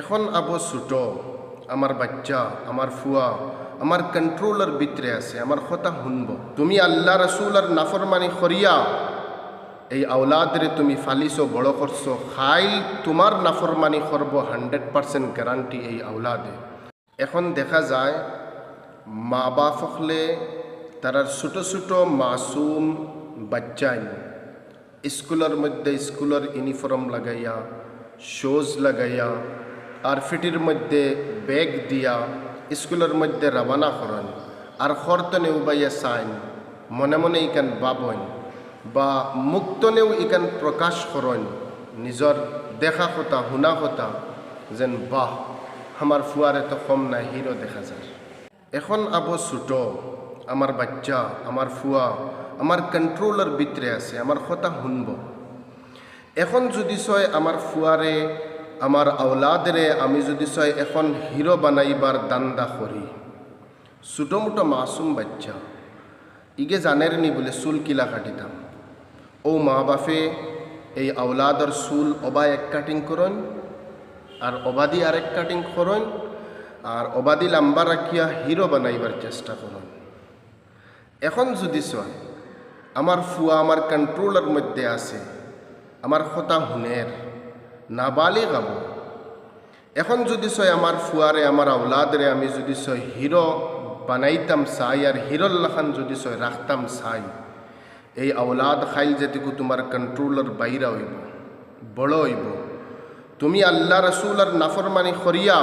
এখন আবো ছোট, আমার বাচ্চা, আমার ফুয়া, আমার কন্ট্রোলার ভিতরে আছে, আমার কথা শুনব। তুমি আল্লাহ রসুলার নাফরমানি করিয়া এই আওলাদরে তুমি ফালিছো, বড় করছ খাইল তোমার নাফরমানি করব, হান্ড্রেড পার্সেন্ট গ্যারান্টি এই আওলাদে। এখন দেখা যায় মা বাপ হলে তারা ছোটো ছোটো মাসুম বাচ্চাই স্কুলের মধ্যে স্কুলের ইউনিফর্ম লাগাইয়া শোজ লাগাইয়া আর ফিটির মধ্যে ব্যাগ দিয়া স্কুলের মধ্যে রবানা করেন আর খরতনে উবাইয়া চাইন মনে মনে ইকান বাবন, বা মুক্তনেও ইকান প্রকাশ করেন নিজর দেখা কথা শুনা কথা যেন বাহ, আমার ফুয়ারে তো কম নাই, হিরো দেখা যায়। এখন আবো ছোট, আমার বাচ্চা, আমার ফুয়া, আমার কন্ট্রোলার ভিতরে আছে, আমার কথা শুনব। এখন যদি চয় আমার ফুয়ারে আমার আওলাদরে আমি যদি চয় এখন হিরো বানাইবার দান্দা করি। ছোটো মোটো মাসুম বাচ্চা। ইগে জানের নি বলে চুল কিলা কাটিতাম। ও মা বাপে, এই আওলাদর চুল অবা এক কাটিং করন আর অবাদি আরেক কাটিং করন আর অবাদি লাম্বা রাখিয়া হিরো বানাইবার চেষ্টা করন এখন যদি চয় আমার ফুয়া আমার কন্ট্রোলের মধ্যে আছে আমার কথা হুনের নাবালে গাব এখন যদি চয় আমার ফুয়ারে আমার আওলাদরে আমি যদি চয় হিরো বানাইতাম চাই আর হিরোর লাখান যদি চয় রাখতাম চাই এই আওলাদ খাইল যেটুকু তোমার কন্ট্রোলের বাইরা হইব, বড় হইব। তুমি আল্লাহ রসুলের নাফরমানি করিয়া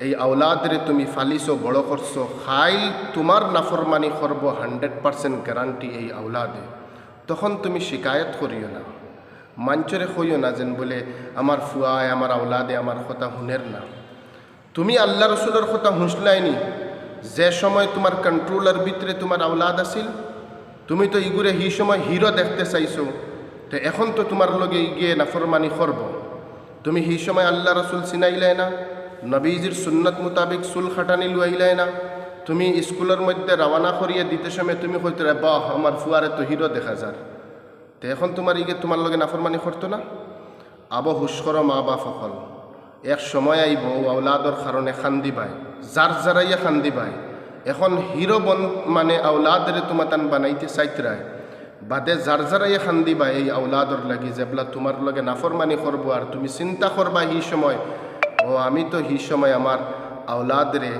এই আওলাদরে তুমি ফালিছো, বড় করছ খাইল তোমার নাফরমানি করব হান্ড্রেড পার্সেন্ট গ্যারান্টি এই আওলাদে তখন তুমি শিকায়ত করিও না। মাঞ্চরে কইও না যেন বলে, আমার ফুয়ায়, আমার আওলাদে, আমার কথা শুনের না। তুমি আল্লাহ রসুলের কথা হুঁসলাইনি যে সময় তোমার কন্ট্রোলের ভিতরে তোমার আওলাদ আছিল, তুমি তো ইগুরে হি সময় হিরো দেখতে চাইছো, তো এখন তো তোমার লগে গিয়ে নাফরমানি করব। তুমি হি সময় আল্লাহ রসুল চিনাইলাই না, নবীজির সুন্নত মোতাবিক চুল খাটানি লুয়াইলাই না। তুমি স্কুলের মধ্যে রওনা করিয়ে দিতে সময় তুমি কইতে, বাহ, আমার ফুয়ারে তো হিরো দেখা যার। তো এখন তোমার ইগে তোমার লগে নাফরমানি করতো না? আব হুশ করো মা বাপ সকল এক সময় আইব আওলাদর কারণে খান্দি বাই, যার যারাইয়া খান্দি বাই। এখন হিরো বন মানে আওলাদরে তোমার তান বানাইতে চাইতরায় বাদে যার যারাইয়া খান্দি বাই, এই আওলাদর লাগি যেবলা তোমার লগে নাফরমানি করব আর তুমি চিন্তা করবা হি সময়। ও, আমি তো হি সময় আমার আওলাদরে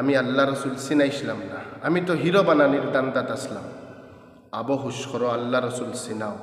আমি আল্লাহ রসুল চিনাইছিলাম না। আমি তো হিরো বানানির দান্দাত আসলাম। আবো হুশ করো আল্লাহ রসুল চিনাও।